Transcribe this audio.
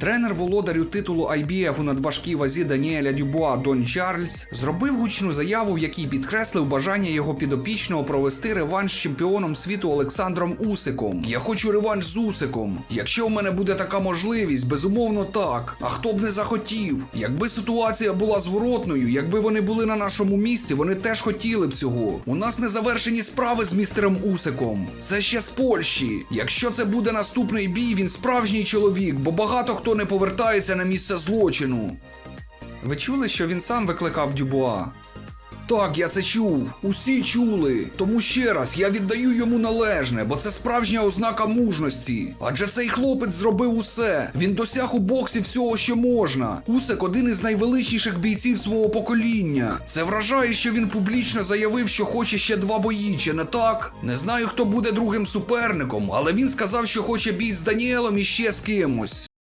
Тренер володарю титулу IBF у надважкій вазі Даніеля Дюбуа Дон Чарльз зробив гучну заяву, в якій підкреслив бажання його підопічного провести реванш з чемпіоном світу Олександром Усиком. Я хочу реванш з Усиком. Якщо в мене буде така можливість, безумовно так. А хто б не захотів? Якби ситуація була зворотною, якби вони були на нашому місці, вони теж хотіли б цього. У нас не завершені справи з містером Усиком. Це ще з Польщі. Якщо це буде наступний бій, він справжній чоловік, бо багато хто не повертається на місце злочину. Ви чули, що він сам викликав Дюбуа? Так, я це чув. Усі чули. Тому ще раз я віддаю йому належне, бо це справжня ознака мужності. Адже цей хлопець зробив усе. Він досяг у боксі всього, що можна. Усик один із найвеличніших бійців свого покоління. Це вражає, що він публічно заявив, що хоче ще два бої, чи не так? Не знаю, хто буде другим суперником, але він сказав, що хоче бій з Даніелом і ще з кимось.